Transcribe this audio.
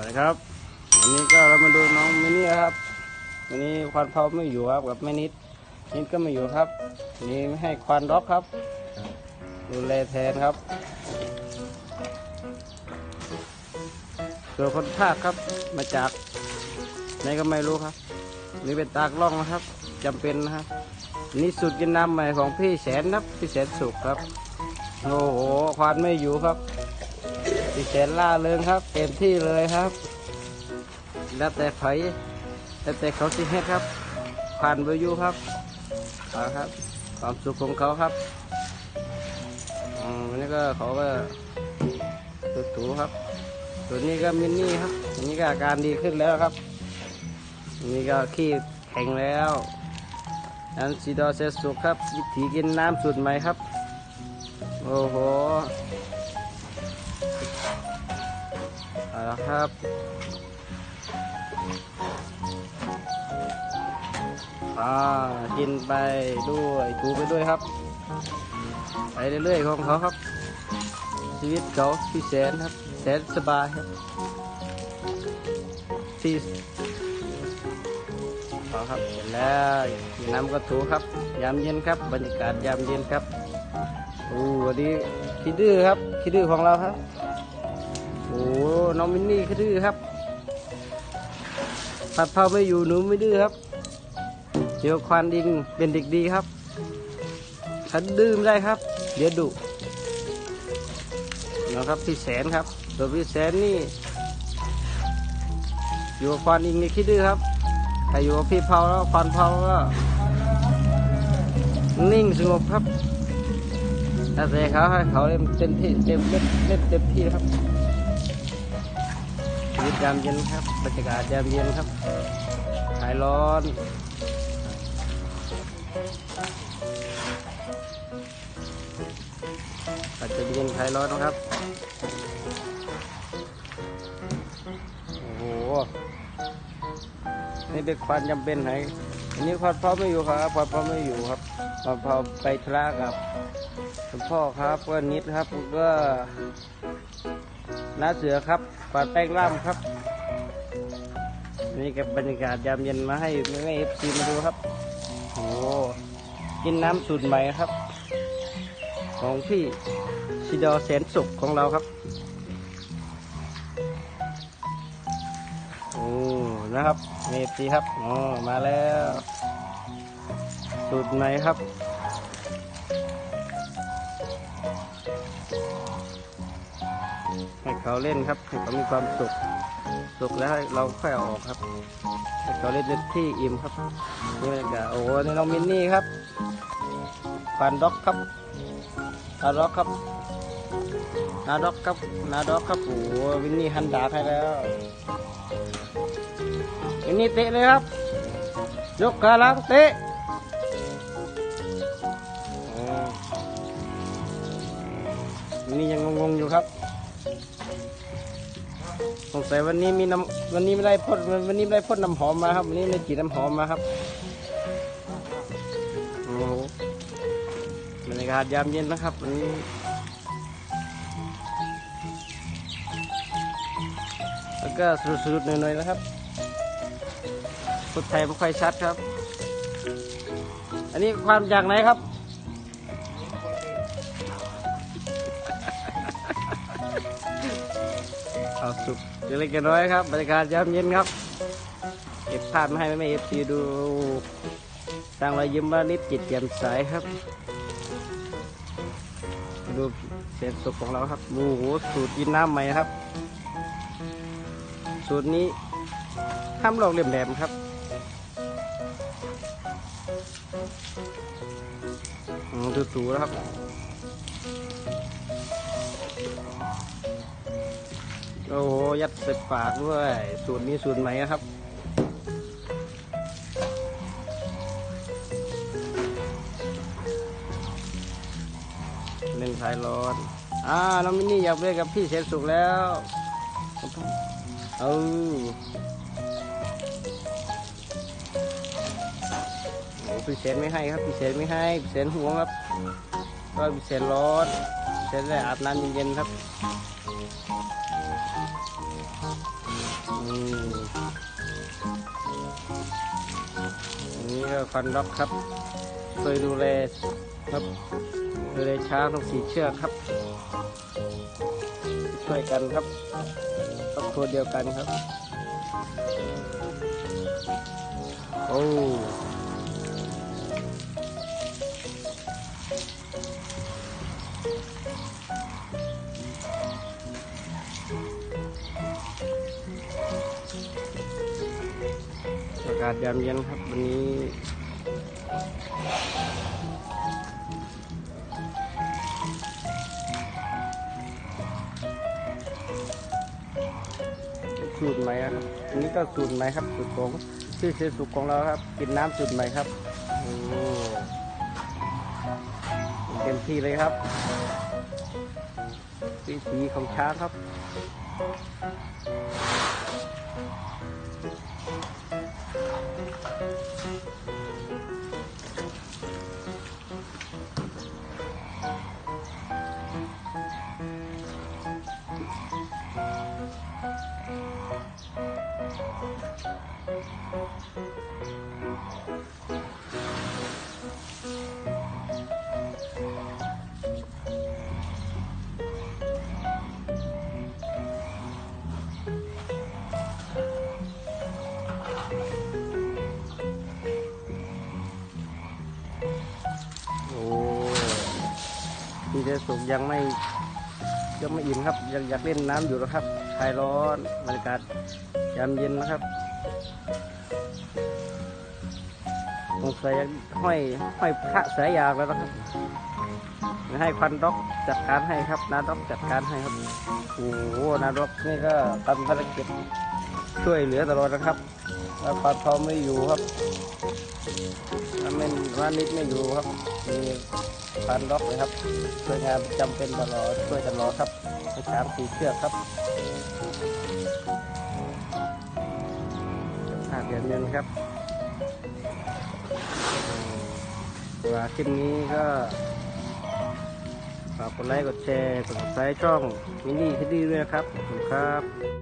วัสดีครับ วันนี้ก็เรามาดูน้องมินี่ครับ วันนี้ควันเผาไม่อยู่ครับกับแม่นิดนิดก็ไม่อยู่ครับ นี้ไม่ให้ควันร็อกครับ ดูแลแทนครับส่วนคนภาคครับ มาจากไหนก็ไม่รู้ครับ นี่เป็นตากล้องนะครับจำเป็นนะครับ นี่สูตรกินน้ำใหม่ของพี่แสนครับ พี่แสนสุขครับ โอ้โหควันไม่อยู่ครับ พี่แสนล่าเริงครับเต็มที่เลยครับ แล้วแต่ไผแล้วแต่เขาสิเฮ็ดครับผ่านไปอยู่ครับเอาครับ ความสุขของเขาครับอันนี้ก็เขาก็ถูๆครับ ตัวนี้ก็มินนี่ครับอันนี้ก็อาการดีขึ้นแล้วครับอันนี้ก็ขี้แข็งแล้วอันซีดอเซสุกครับ วิถีกินน้ำสูตรใหม่ครับ โอ้โห เอาละครับ อ่า กินไปด้วยดูไปด้วยครับ ไปเรื่อยๆของเขาครับ ชีวิตเขาพี่แสนครับ แสนสบายครับที่เอาครับเสร็จแล้วน้ำก็ถูครับ ยามเย็นครับ บรรยากาศยามเย็นครับโอ้วันนี้คิดดื้อครับคิดดื้อของเราครับ โอ้น้องมินนี่คิดดื้อครับผัดเผาไม่อยู่หนูไม่ดื้อครับ เดี๋ยวควานดิงเป็นเด็กดีครับถ้าดื้อไม่ได้ครับ เดี๋ยวดุนะครับพี่แสนครับตัวพี่แสนนี่ อยู่กับควานดิงนี่คิดดื้อครับแต่อยู่กับพี่เผาแล้วควานเผาก็นิ่งสงบครับแต่เขาให้เขาเล่นเต็มที่เต็มเล่นเล่นเต็มที่ครับ ชีวิตยามเย็นครับบรรยากาศยามเย็นครับหายร้อนอาจจะเย็นคลายร้อนนะครับ โอ้โห นี่เป็นควันจำเป็นไหนอันนี้ควันพ่อไม่อยู่ครับควันพ่อไม่อยู่ครับควันพ่อไปธุระกับคุณพ่อครับก็นิดครับก็ น้าเสือครับกวาดแป้งล่ามครับ นี่กับบรรยากาศยามเย็นมาให้แม่เอฟซีมาดูครับโอ้โหกินน้ำสูตรใหม่ครับ ของพี่ชิดอแสนสุขของเราครับโอ้นะครับเมตีครับอ๋อมาแล้ว สูตรไหนครับ ให้เขาเล่นครับให้เขามีความสุขสุขแล้วเราค่อยออกครับให้เขาเล่นที่อิ่มครับนี่บรรยากาศโอ้โหนี่น้องมินนี่ครับฟันด็อกครับนาด็อกครับนาด็อกครับนาด็อกครับโอ้วินนี่ฮันดาให้แล้ววินนี่เตะเลยครับยกขาหลังเตะอ๋อวินนี่ยังงงๆอยู่ครับ สงสัยวันนี้มีน้ำวันนี้ไม่ได้พ่นวันนี้ไม่ได้พ่นน้ำหอมมาครับ วันนี้ไม่ได้ฉีดน้ำหอมมาครับโอ้โหบรรยากาศยามเย็นนะครับวันนี้แล้วก็สรุดๆหน่อยๆนะครับพูดไทยไม่ค่อยชัดครับ อันนี้ความจากไหนครับ เอาสุกเล็กๆน้อยๆครับบรรยากาศยามเย็นครับเก็บภาพมาให้แม่เอฟซีดูสร้างรอยยิ้มว่านิดจิตแจ่มใสครับ ดูเศษสุกของเราครับโอ้โหสูตรกินน้ำใหม่ครับ สูตรนี้ห้ามลอกเลียมแหลมครับดูถูแล้วครับ โอ้โหยัดใส่ปากด้วย สูตรนี้สูตรใหม่นครับเล่นคลายร้อนอ่าน้องมินนี่อยากเล่นกับพี่เสนสุกแล้วเอาโอ้พี่เสนไม่ให้ครับพี่เสนไม่ให้พี่เสนห่วงครับ ก็พี่เสนร้อนพี่เสนได้อาบน้ำเย็นๆครับ มอันนี้ก็ฟันด็อกครับเคยดูแลครับดูแลช้างทั้งสีเชือกครับช่วยกันครับครอบครัวเดียวกันครับ โอ้ากาศยามเย็นครับ วันนี้สูตรใหม่ครับอันนี้ก็สูตรใหม่ครับ สูตรของชื่อเชฟสุกของเราครับ กินน้ำสูตรใหม่ครับโอ้เต็มที่เลยครับวิถีของช้างครับ พี่เชฟสุกยังไม่ยังไม่อิ่มครับ ยังอยากเล่นน้ำอยู่นะครับคลายร้อนบรรยากาศยามเย็นนะครับสงสัยห้อยห้อยพระสายยางแล้วนะครับให้ควันด็อกจัดการให้ครับนาด็อกจัดการให้ครับโอ้โหนาด็อกนี่ก็ทำภารกิจ ช่วยเหลือตลอดนะครับแล้วปลาทองไม่อยู่ครับถ้าไม่ว่านิดไม่อยู่ครับ มีพันด็อกเลยครับช่วยงานจำเป็นตลอดช่วยตลอดครับสามสี่เชือกครับภาพอย่างนี้นครับว่าคลิปนี้ก็ฝากกดไลค์กดแชร์กด subscribe ช่องมินนี่คิดดีด้วยนะครับขอบคุณครับ